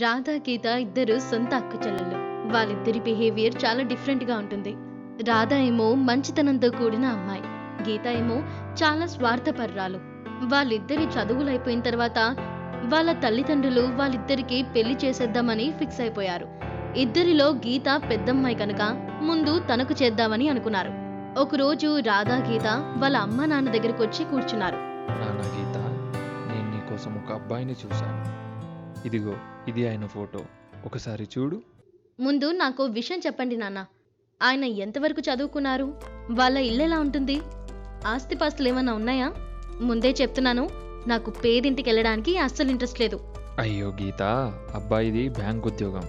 రాధా గీత ఇద్దరు సొంత అక్క చెల్లెళ్ళు. వాళ్ళిద్దరి బిహేవియర్ చాలా డిఫరెంట్గా ఉంటుంది. రాధా ఏమో మంచితనంతో కూడిన అమ్మాయి. గీత ఏమో చాలా స్వార్థపర్రాలు. వాళ్ళిద్దరి చదువులు అయిపోయిన తర్వాత వాళ్ళ తల్లిదండ్రులు వాళ్ళిద్దరికి పెళ్ళి చేసేద్దామని ఫిక్స్ అయిపోయారు. ఇద్దరిలో గీత పెద్దమ్మాయి కనుక ముందు తనకు చేద్దామని అనుకున్నారు. ఒకరోజు రాధా గీత వాళ్ళ అమ్మ నాన్న దగ్గరకు వచ్చి కూర్చున్నారు. నాన్న గీత నేను నీకోసం ఒక అబ్బాయిని చూశాను. ఇదిగో ఇది ఆయన ఫోటో. ఒకసారి చూడు. ముందు నాకు విషయం చెప్పండి నాన్న. ఆయన ఎంతవరకు చదువుకున్నారు? వాళ్ళ ఇల్లు ఎలా ఉంటుంది? ఆస్తిపాస్తులు ఏమన్నా ఉన్నాయా? ముందే చెప్తున్నాను నాకు పేదింటికి వెళ్ళడానికి అస్సలు ఇంట్రెస్ట్ లేదు. అయ్యో గీత అబ్బాయిది బ్యాంక్ ఉద్యోగం.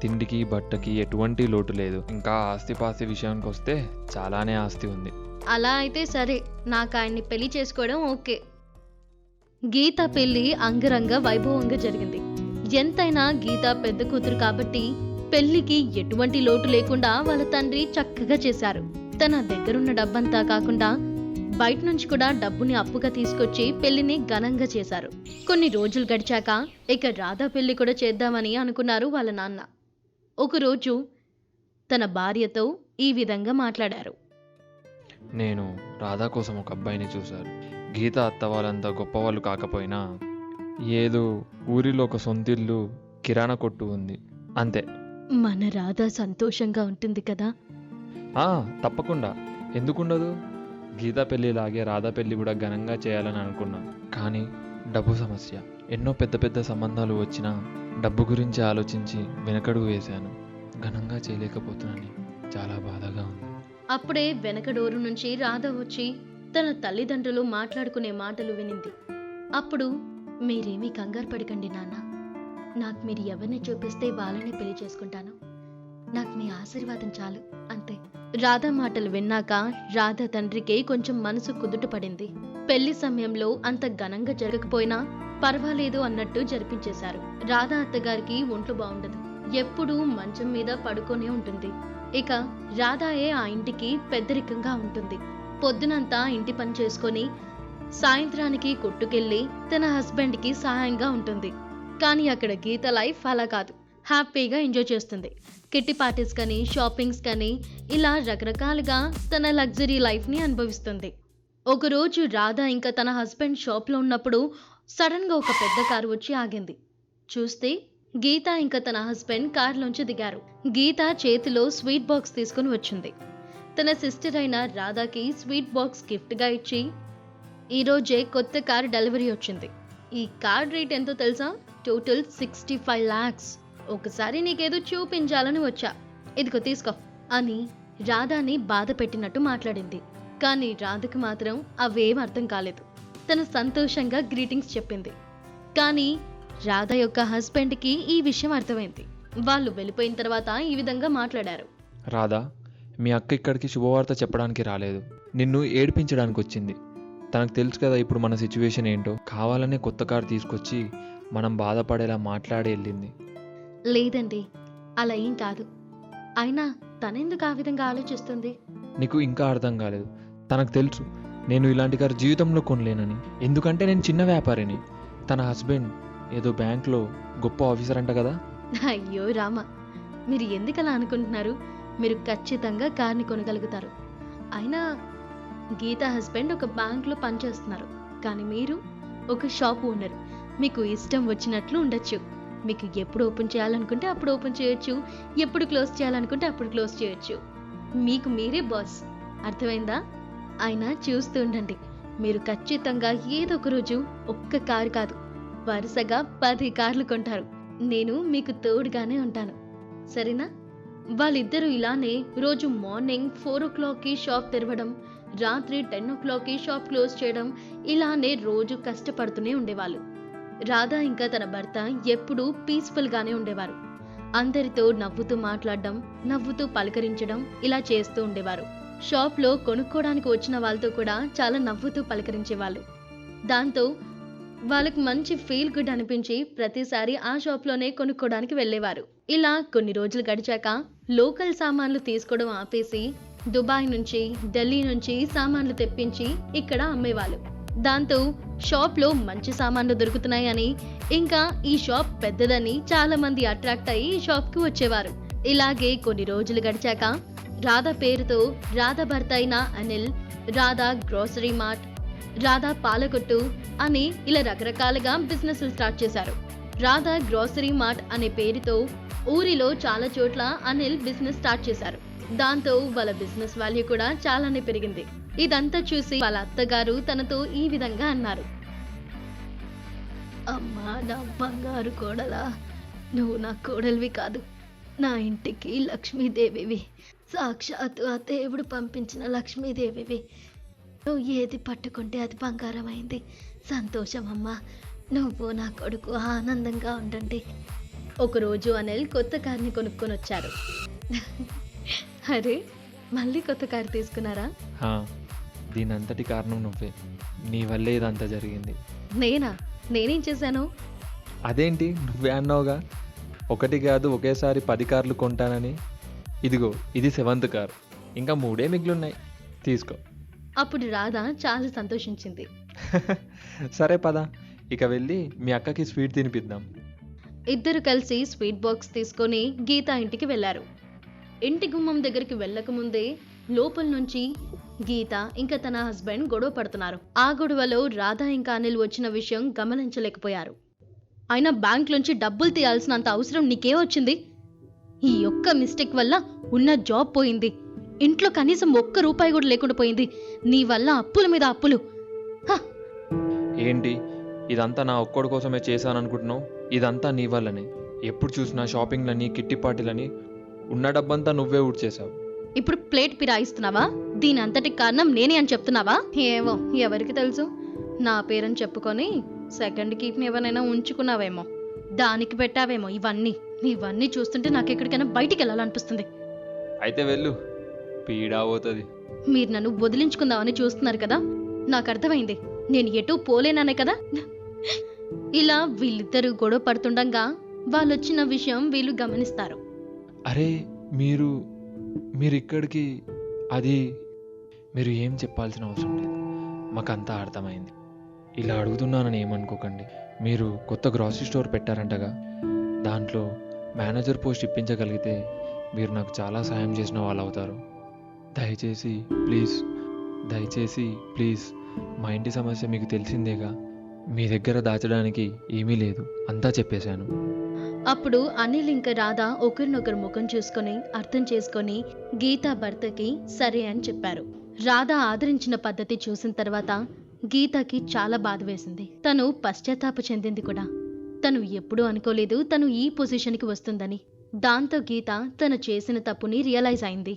తిండికి బట్టకి ఎటువంటి లోటు లేదు. ఇంకా ఆస్తిపాస్తి విషయానికి వస్తే చాలానే ఆస్తి ఉంది. అలా అయితే సరే నాకు ఆయన్ని పెళ్ళి చేసుకోవడం ఓకే. గీత పెళ్ళి అంగరంగ వైభవంగా జరిగింది. ఎంతైనా గీత పెద్ద కూతురు కాబట్టి పెళ్ళికి ఎటువంటి లోటు లేకుండా వాళ్ళ తండ్రి చక్కగా చేశారు. తన దగ్గరున్న డబ్బంతా కాకుండా బయట నుంచి కూడా డబ్బుని అప్పుగా తీసుకొచ్చి పెళ్ళిని ఘనంగా చేశారు. కొన్ని రోజులు గడిచాక ఇక రాధా పెళ్ళి కూడా చేద్దామని అనుకున్నారు వాళ్ళ నాన్న. ఒకరోజు తన భార్యతో ఈ విధంగా మాట్లాడారు. నేను రాధా కోసం ఒక అబ్బాయిని చూశాను. గీత అత్త వాళ్ళంతా గొప్పవాళ్ళు కాకపోయినా ఏదో ఊరిలో ఒక సొంతిల్లు కిరాణా కొట్టు ఉంది. అంతే. మన రాధా సంతోషంగా ఉంటుంది కదా? ఆ, తప్పకుండా. ఎందుకుండదు? గీతా పెళ్ళిలాగే రాధా పెళ్ళి కూడా ఘనంగా చేయాలని అనుకున్నా. కానీ డబ్బు సమస్య. ఎన్నో పెద్ద పెద్ద సంబంధాలు వచ్చినా డబ్బు గురించి ఆలోచించి వెనకడుగు వేశాను. ఘనంగా చేయలేకపోతున్నానని చాలా బాధగా ఉంది. అప్పుడే వెనక డోరు నుంచి రాధ వచ్చి తన తల్లిదండ్రులు మాట్లాడుకునే మాటలు వినింది. అప్పుడు మీరేమీ కంగారు పడకండి నాన్న. నాకు మీరు ఎవరిని చూపిస్తే వాళ్ళని పెళ్ళి చేసుకుంటాను నాకు మీ ఆశీర్వాదం చాలు అంతే. రాధ మాటలు విన్నాక రాధ తండ్రికి కొంచెం మనసు కుదుట పడింది. పెళ్ళి సమయంలో అంత ఘనంగా జరగకపోయినా పర్వాలేదు అన్నట్టు జరిపించేశారు. రాధ అత్తగారికి ఒంట్లో బాగుండదు. ఎప్పుడూ మంచం మీద పడుకొనే ఉంటుంది. ఇక రాధాయే ఆ ఇంటికి పెద్దరికంగా ఉంటుంది. పొద్దునంతా ఇంటి పని చేసుకొని సాయంత్రానికి కొట్టుకెళ్ళి తన హస్బెండ్కి సహాయంగా ఉంటుంది. కానీ అక్కడ గీత లైఫ్ అలా కాదు. హ్యాపీగా ఎంజాయ్ చేస్తుంది. కిట్టి పార్టీస్ కానీ షాపింగ్స్ కానీ ఇలా రకరకాలుగా తన లగ్జరీ లైఫ్ని అనుభవిస్తుంది. ఒకరోజు రాధా ఇంకా తన హస్బెండ్ షాప్లో ఉన్నప్పుడు సడన్గా ఒక పెద్ద కారు వచ్చి ఆగింది. చూస్తే గీత ఇంకా తన హస్బెండ్ కారులోంచి దిగారు. గీత చేతిలో స్వీట్ బాక్స్ తీసుకుని వచ్చింది. తన సిస్టర్ అయిన రాధాకి స్వీట్ బాక్స్ గిఫ్ట్గా ఇచ్చి ఈరోజే కొత్త కార్ డెలివరీ వచ్చింది. ఈ కార్ రేట్ ఎంతో తెలుసా? టోటల్ సిక్స్టీ ఫైవ్ ల్యాక్స్ ఒకసారి నీకేదో చూపించాలని వచ్చా. ఇదిగో తీసుకో. అని రాధాని బాధ పెట్టినట్టు మాట్లాడింది. కానీ రాధకు మాత్రం అవేం అర్థం కాలేదు. తను సంతోషంగా గ్రీటింగ్స్ చెప్పింది. కానీ రాధ యొక్క హస్బెండ్కి ఈ విషయం అర్థమైంది. వాళ్ళు వెళ్ళిపోయిన తర్వాత ఈ విధంగా మాట్లాడారు. రాధా మీ అక్క ఇక్కడికి శుభవార్త చెప్పడానికి రాలేదు. నిన్ను ఏడిపించడానికి వచ్చింది తనకు తెలుసు కదా ఇప్పుడు మన సిచ్యువేషన్ ఏంటో. కావాలనే కొత్త కారు తీసుకొచ్చి మనం బాధపడేలా మాట్లాడి వెళ్ళింది. లేదండి అలా ఏం కాదు. అయినా తనెందుకు ఆ విధంగా ఆలోచిస్తుంది? నీకు ఇంకా అర్థం కాలేదు. తనకు తెలుసు నేను ఇలాంటి కారు జీవితంలో కొనలేనని. ఎందుకంటే నేను చిన్న వ్యాపారిని. తన హస్బెండ్ ఏదో బ్యాంక్లో గొప్ప ఆఫీసర్ అంట కదా. అయ్యో రామ మీరు ఎందుకు అలా అనుకుంటున్నారు? మీరు ఖచ్చితంగా కార్ని కొనగలుగుతారు. అయినా గీత హస్బెండ్ ఒక బ్యాంక్లో పనిచేస్తున్నారు. కానీ మీరు ఒక షాప్ ఓనర్. మీకు ఇష్టం వచ్చినట్లు ఉండొచ్చు. మీకు ఎప్పుడు ఓపెన్ చేయాలనుకుంటే అప్పుడు ఓపెన్ చేయొచ్చు. ఎప్పుడు క్లోజ్ చేయాలనుకుంటే అప్పుడు క్లోజ్ చేయొచ్చు. మీకు మీరే బాస్. అర్థమైందా? అయినా చూస్తూ ఉండండి. మీరు ఖచ్చితంగా ఏదో ఒక రోజు ఒక్క కారు కాదు వరుసగా పది కార్లు కొంటారు. నేను మీకు తోడుగానే ఉంటాను. సరేనా? వాళ్ళిద్దరూ ఇలానే రోజు మార్నింగ్ ఫోర్ ఓ క్లాక్కి షాప్ తెరవడం రాత్రి టెన్ ఓ క్లాక్కి షాప్ క్లోజ్ చేయడం ఇలానే రోజు కష్టపడుతూనే ఉండేవాళ్ళు. రాధా ఇంకా తన భర్త ఎప్పుడూ పీస్ఫుల్గానే ఉండేవారు. అందరితో నవ్వుతూ మాట్లాడడం నవ్వుతూ పలకరించడం ఇలా చేస్తూ ఉండేవారు. షాప్లో కొనుక్కోవడానికి వచ్చిన వాళ్ళతో కూడా చాలా నవ్వుతూ పలకరించేవాళ్ళు. దాంతో వాళ్ళకి మంచి ఫీల్ గుడ్ అనిపించి ప్రతిసారి ఆ షాప్లోనే కొనుక్కోవడానికి వెళ్ళేవారు. ఇలా కొన్ని రోజులు గడిచాక లోకల్ సామాన్లు తీసుకోవడం ఆపేసి దుబాయ్ నుంచి ఢిల్లీ నుంచి సామాన్లు తెప్పించి ఇక్కడ అమ్మేవాళ్ళు. దాంతో షాప్లో మంచి సామాన్లు దొరుకుతున్నాయని ఇంకా ఈ షాప్ పెద్దదని చాలా మంది అట్రాక్ట్ అయ్యి ఈ షాప్కి వచ్చేవారు. ఇలాగే కొన్ని రోజులు గడిచాక రాధ పేరుతో రాధ భర్త అయిన అనిల్ రాధా గ్రోసరీ మార్ట్ రాధా పాలకొట్టు అని ఇలా రకరకాలుగా బిజినెస్లు స్టార్ట్ చేశారు. రాధా గ్రోసరీ మార్ట్ అనే పేరుతో ఊరిలో చాలా చోట్ల అనిల్ బిజినెస్ స్టార్ట్ చేశారు. దాంతో వాళ్ళ బిజినెస్ వాల్యూ కూడా చాలానే పెరిగింది. ఇదంతా చూసి వాళ్ళ అత్తగారు తనతో ఈ విధంగా అన్నారు. అమ్మా నా బంగారు కోడలా నువ్వు నా కోడలివి కాదు. నా ఇంటికి లక్ష్మీదేవివి. సాక్షాత్తు ఆ దేవుడు పంపించిన లక్ష్మీదేవివి. నువ్వు ఏది పట్టుకుంటే అది బంగారం అయింది సంతోషం అమ్మా. నువ్వు నా కొడుకు ఆనందంగా ఉండండి. ఒకరోజు అనిల్ కొత్త కార్ని కొనుక్కొని వచ్చారు అరే మళ్ళీ కొత్త కారు తీసుకున్నారా? హా, దీనంతటి కారణం నువ్వే. నీ వల్లే ఇదంతా జరిగింది. నేనా? నేనేం చేశాను? అదేంటి? నువ్వే అన్నావుగా? ఒకటి కాదు ఒకేసారి పది కార్లు కొంటానని. ఇదిగో ఇది సెవెంత్ కార్. ఇంకా మూడే మిగిలిన్నాయి. తీసుకో. అప్పుడు రాధ చాలా సంతోషించింది. సరే పద. ఇక వెళ్ళి మీ అక్కకి స్వీట్ తినిపిద్దాం. ఇద్దరు కలిసి స్వీట్ బాక్స్ తీసుకొని గీత ఇంటికి వెళ్ళారు. ఇంటి గుమ్మం దగ్గరికి వెళ్ళకముందే లోపల నుంచి గీత ఇంకా తన హస్బెండ్ గొడవ పడుతున్నారు. ఆ గొడవలో రాధ ఇంకా అనిల్ వచ్చిన విషయం గమనించలేకపోయారు. అయినా బ్యాంక్ నుంచి డబ్బులు తీయాల్సినంత అవసరం నీకే వచ్చింది? ఈ ఒక్క మిస్టేక్ వల్ల ఉన్న జాబ్ పోయింది. ఇంట్లో కనీసం ఒక్క రూపాయి కూడా లేకుండా పోయింది. నీ వల్ల అప్పుల మీద అప్పులు. హ! ఏంటి? ఇదంతా నా ఒక్కడి కోసమే చేశాననుకుంటున్నావు? ఇదంతా నీ వల్లనే. ఎప్పుడు చూసినా షాపింగ్లని కిట్టి పార్టీలని ఉన్న డబ్బంతా నువ్వే ఊడ్చేశావు. ఇప్పుడు ప్లేట్ పిరాయిస్తున్నావా? దీని అంతటి కారణం నేనే అని చెప్తున్నావా? ఏమో ఎవరికి తెలుసు? నా పేరని చెప్పుకొని సెకండ్ కీప్ని ఎవరైనా ఉంచుకున్నావేమో. దానికి పెట్టావేమో ఇవన్నీ. ఇవన్నీ చూస్తుంటే నాకు ఎక్కడికైనా బయటికి వెళ్ళాలనిపిస్తుంది. అయితే వెళ్ళు. పీడా పోతుంది. మీరు నన్ను వదిలించుకుందామని చూస్తున్నారు కదా? నాకు అర్థమైంది. నేను ఎటూ పోలేననే కదా? ఇలా వీళ్ళిద్దరూ గొడవ పడుతుండగా వాళ్ళొచ్చిన విషయం వీళ్ళు గమనిస్తారు. అరే మీరు మీరు ఇక్కడికి అది మీరు ఏం చెప్పాల్సిన అవసరం లేదు. మాకంతా అర్థమైంది. ఇలా అడుగుతున్నానని ఏమనుకోకండి. మీరు కొత్త గ్రాసరీ స్టోర్ పెట్టారంటగా దాంట్లో మేనేజర్ పోస్ట్ ఇప్పించగలిగితే మీరు నాకు చాలా సాయం చేసిన వాళ్ళు అవుతారు దయచేసి ప్లీజ్ దయచేసి ప్లీజ్ మా ఇంటి సమస్య మీకు తెలిసిందేగా? మీ దగ్గర దాచడానికి ఏమీ లేదు. అంతా చెప్పేశాను. అప్పుడు అనిల్ ఇంకా రాధ ఒకరినొకరు ముఖం చూసుకొని అర్థం చేసుకొని గీత భర్తకి సరే అని చెప్పారు. రాధ ఆదరించిన పద్ధతి చూసిన తర్వాత గీతకి చాలా బాధ వేసింది. తను పశ్చాత్తాప చెందింది కూడా. తను ఎప్పుడూ అనుకోలేదు తను ఈ పొజిషన్కి వస్తుందని. దాంతో గీత తను చేసిన తప్పుని రియలైజ్ అయింది.